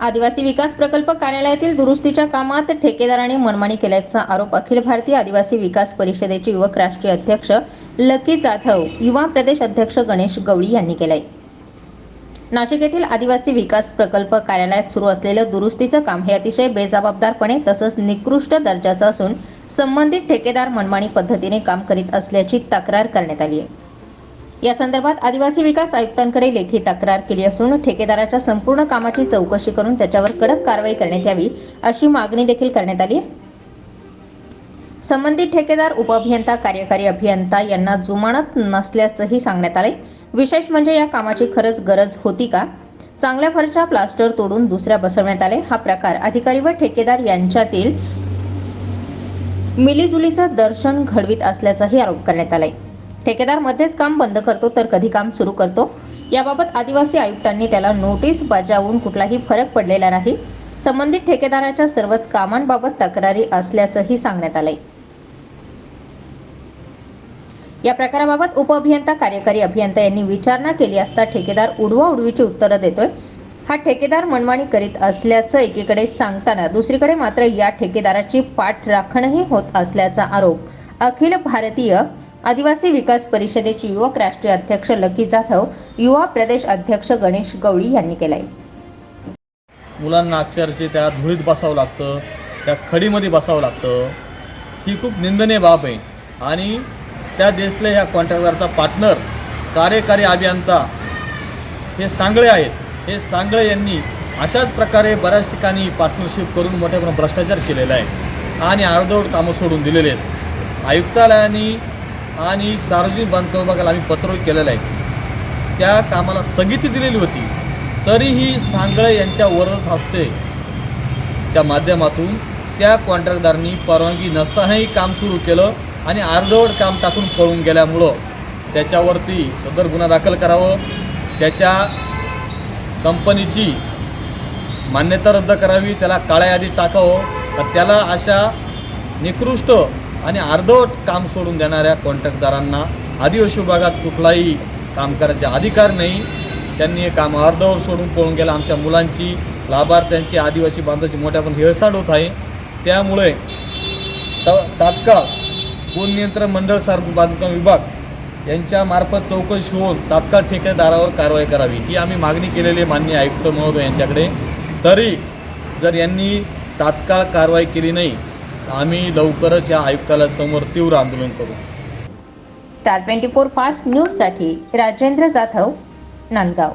आदिवासी विकास प्रकल्प कार्यालयातील दुरुस्तीच्या कामात ठेकेदाराने मनमानी केल्याचा आरोप अखिल भारतीय आदिवासी विकास परिषदेचे युवक राष्ट्रीय अध्यक्ष लकी जाधव युवा प्रदेश अध्यक्ष गणेश गवळी यांनी केलाय. नाशिक येथील आदिवासी विकास प्रकल्प कार्यालयात सुरू असलेलं दुरुस्तीचं काम हे अतिशय बेजबाबदारपणे तसंच निकृष्ट दर्जाचं असून संबंधित ठेकेदार मनमानी पद्धतीने काम करीत असल्याची तक्रार करण्यात आली आहे या संदर्भात आदिवासी विकास आयुक्तांकडे लेखी तक्रार केली असून ठेकेदाराच्या संपूर्ण कामाची चौकशी करून त्याच्यावर कडक कारवाई करण्यात यावी अशी मागणी देखील करण्यात आली आहे. संबंधित ठेकेदार उपअभियंता कार्यकारी अभियंता यांना जुमानत नसल्याचंही सांगण्यात आले विशेष म्हणजे या कामाची खरंच गरज होती का? चांगल्या फरच्या प्लास्टर तोडून दुसऱ्या बसवण्यात आले. हा प्रकार अधिकारी व ठेकेदार यांच्यातील मिलीजुलीचं दर्शन घडवीत असल्याचाही आरोप करण्यात आलाय. ठेकेदार मध्येच काम बंद करतो तर कधी काम सुरू करतो? याबाबत आदिवासी आयुक्तांनी त्याला नोटीस बजावून कुठलाही फरक पडलेला नाही. संबंधित ठेकेदाराच्या सर्वच कामांबाबत तक्रारी असल्याचंही सांगण्यात आलंय. या प्रकाराबाबत उपअभियंता कार्यकारी अभियंता यांनी विचारणा केली असता ठेकेदार उडवा उडवीची उत्तरं देतोय. हा ठेकेदार मनमानी करीत असल्याचं एकीकडे सांगताना दुसरीकडे मात्र या ठेकेदाराची पाठ राखणही होत असल्याचा आरोप. अखिल भारतीय आदिवासी विकास परिषदेचे युवक राष्ट्रीय अध्यक्ष लकी जाधव युवा प्रदेश अध्यक्ष गणेश गवळी यांनी केलाय. मुलांना अक्षरशः त्या धुळीत बसावं लागतं त्या खडीमध्ये बसावं लागतं. ही खूप निंदनीय बाब आहे. आणि त्या देशले ह्या कॉन्ट्रॅक्टरचा पार्टनर कार्यकारी अभियंता हे सांगळे आहेत. हे सांगळे यांनी अशाच प्रकारे बऱ्याच ठिकाणी पार्टनरशिप करून मोठ्या प्रमाणात भ्रष्टाचार केलेला आहे. आणि अर्धवट कामं सोडून दिलेले आहेत. आयुक्तालयाने आणि सार्वजनिक बांधकाम विभागाला आम्ही पत्र केलेलं आहे. त्या कामाला स्थगिती दिलेली होती. तरीही सांगळे यांच्या वरद हस्ते च्या माध्यमातून त्या कॉन्ट्रॅक्टदारांनी परवानगी नसतानाही काम सुरू केलं आणि अर्धवट काम टाकून पळून गेल्यामुळं त्याच्यावरती सदर गुन्हा दाखल करावं त्याच्या कंपनीची मान्यता रद्द करावी त्याला काळ्या यादीत टाकावं तर त्याला अशा निकृष्ट आणि अर्धवट काम सोडून देणाऱ्या कॉन्ट्रॅक्टदारांना आदिवासी विभागात कुठलाही काम करायचे अधिकार नाही. त्यांनी हे काम अर्धवट सोडून पळून गेलं. आमच्या मुलांची लाभार्थ्यांची आदिवासी बांधवाची मोठ्या पण हेळसांड होत आहे. त्यामुळे त तात्काळ गुण नियंत्रण मंडळ सार्वजनिक बांधकाम विभाग यांच्यामार्फत चौकशी होऊन तात्काळ ठेकेदारावर कारवाई करावी. ही आम्ही मागणी केलेली आहे मान्य आयुक्त महोदय यांच्याकडे. तरी जर यांनी तात्काळ कारवाई केली नाही आम्ही लवकरच या आयुक्तालयासमोर तीव्र आंदोलन करू. स्टार ट्वेंटी फोर फास्ट न्यूजसाठी राजेंद्र जाधव नांदगाव.